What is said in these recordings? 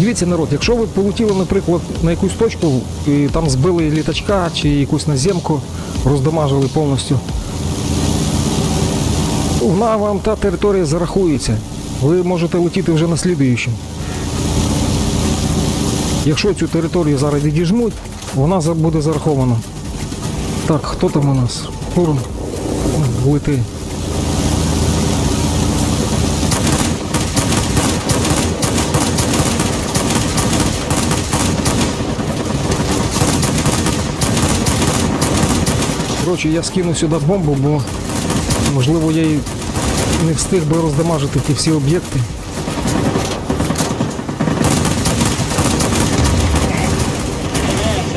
Дивіться, народ, якщо ви полетіли, наприклад, на якусь точку і там збили літачка чи якусь наземку, роздамажили повністю, вона вам та територія зарахується. Ви можете летіти вже на слідуючу. Якщо цю територію зараз відіжмуть, вона буде зарахована. Так, хто там у нас? Фурон. Лети. Коротше, я скину сюди бомбу, бо можливо я і не встиг би роздамажити ті всі об'єкти.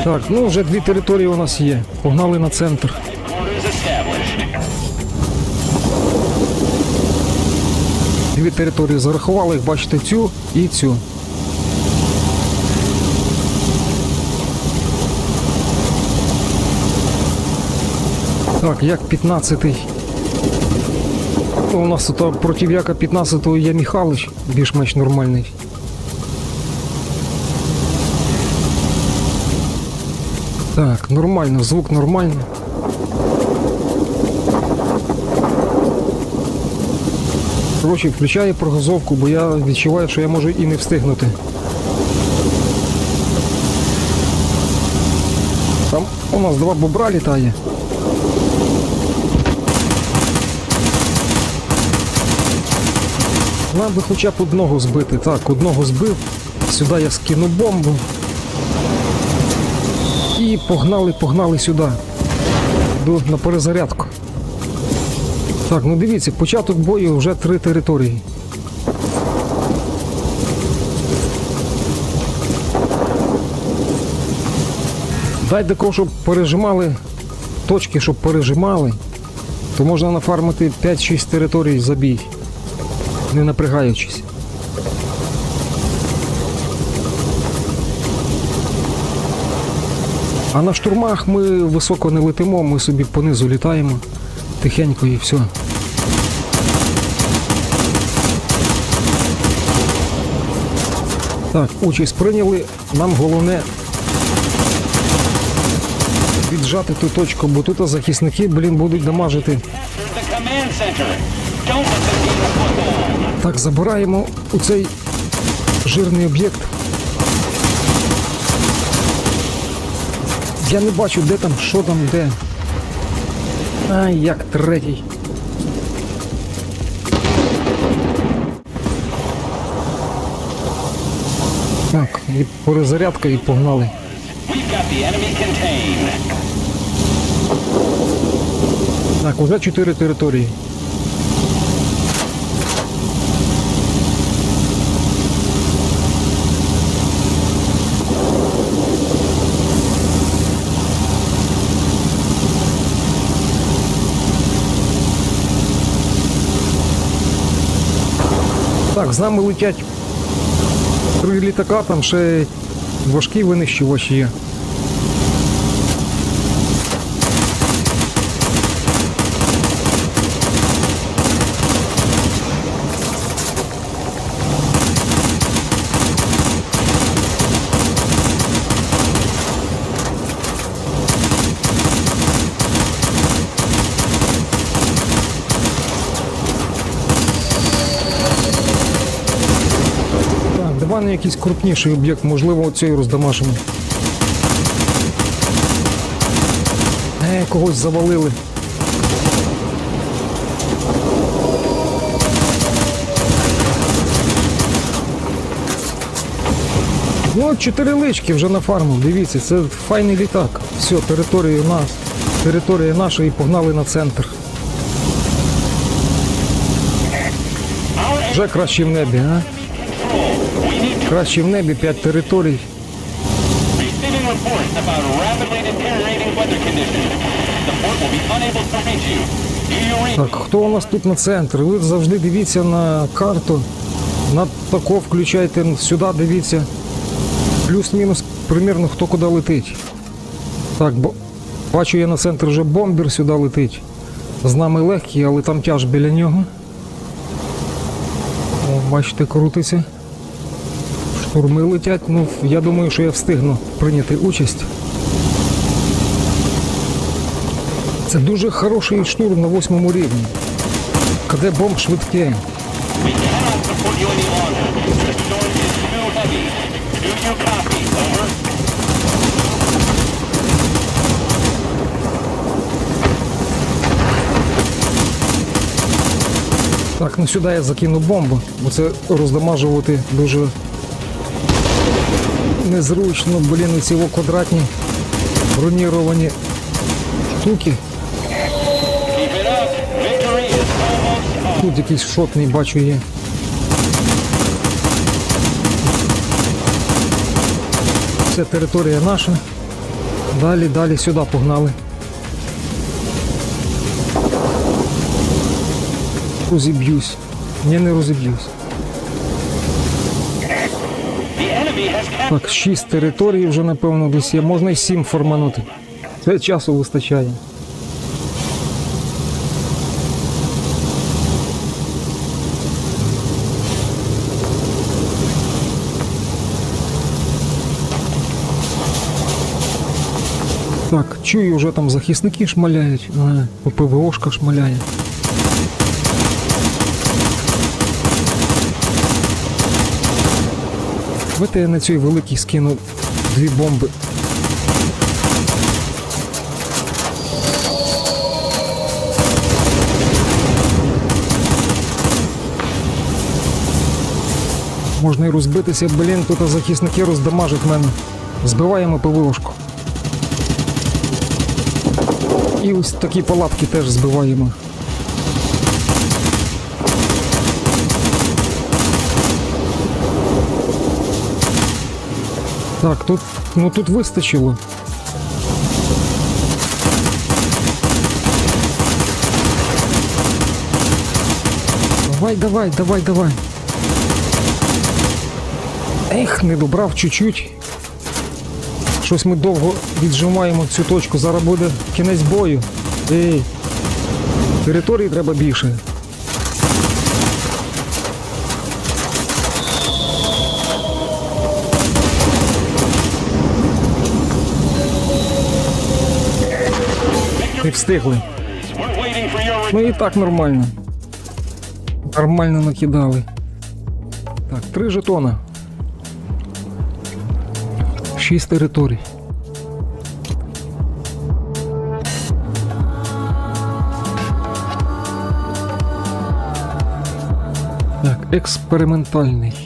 Так, ну вже дві території у нас є. Погнали на центр. Дві території зарахували, як бачите, цю і цю. Так, як 15-й. Ну, у нас тут против'яка 15-го є Михалич, більш-менш нормальний. Так, нормально, звук нормальний. Коротше, включаю прогазовку, бо я відчуваю, що я можу і не встигнути. Там у нас два бобра літає. Нам би хоча б одного збити. Так, одного збив. Сюди я скину бомбу. І погнали, погнали сюди. До, на перезарядку. Так, ну дивіться, початок бою вже три території. Дай такого, щоб пережимали точки, щоб пережимали, то можна нафармити 5-6 територій за бій, не напрягаючись. А на штурмах ми високо не летимо, ми собі понизу літаємо тихенько і все. Так, участь прийняли. Нам головне віджати ту точку, бо тут захисники, блін, будуть дамажити. Так, забираємо у цей жирний об'єкт. Я не бачу, де там, що там, де. Ай, як третій. Так, і перезарядка і погнали. Так, уже чотири території. Так, з нами летять три літака, там ще важкі винищувачі є. Так, давай на якийсь крупніший об'єкт, можливо, оцей роздамажимо. Е, когось завалили. Ну, чотири лички вже нафармив, дивіться, це файний літак. Все, територія нас. Територія наша і погнали на центр. Вже краще в небі, а? Краще в небі 5 територій. Так, хто у нас тут на центр? Ви завжди дивіться на карту. На тако включайте сюди, дивіться. Плюс-мінус примірно хто куди летить. Так, бо бачу я на центр вже бомбер сюди летить. З нами легкий, але там тяж біля нього. О, бачите, крутиться. Штурми летять, ну я думаю, що я встигну прийняти участь. Це дуже хороший штурм на восьмому рівні. КД бомб? Over. Так, ну сюди я закину бомбу, бо це роздамажувати дуже незручно, блін, ці квадратні броніровані штуки. Тут якийсь шотний бачу є. Це територія наша. Далі, далі сюди погнали. Розіб'юсь. Ні, не розіб'юсь. Так, шість територій вже, напевно, десь є. Можна і сім форманути. Це часу вистачає. Так, чую, вже там захисники шмаляють. Ага, ПВОшка шмаляє. Давайте я на цій великій скину дві бомби. Можна і розбитися, блін, тут захисники роздамажать мене. Збиваємо ПВОшку. І ось такі палатки теж збиваємо. Так, тут, ну тут вистачило. Давай, давай, давай, давай. Ех, не добрав чуть-чуть. Щось ми довго віджимаємо цю точку. Зараз буде кінець бою. Ей. Території треба більше. Встигли. Ну і так нормально. Нормально накидали. Так, три жетона. Шість територій. Так, експериментальний.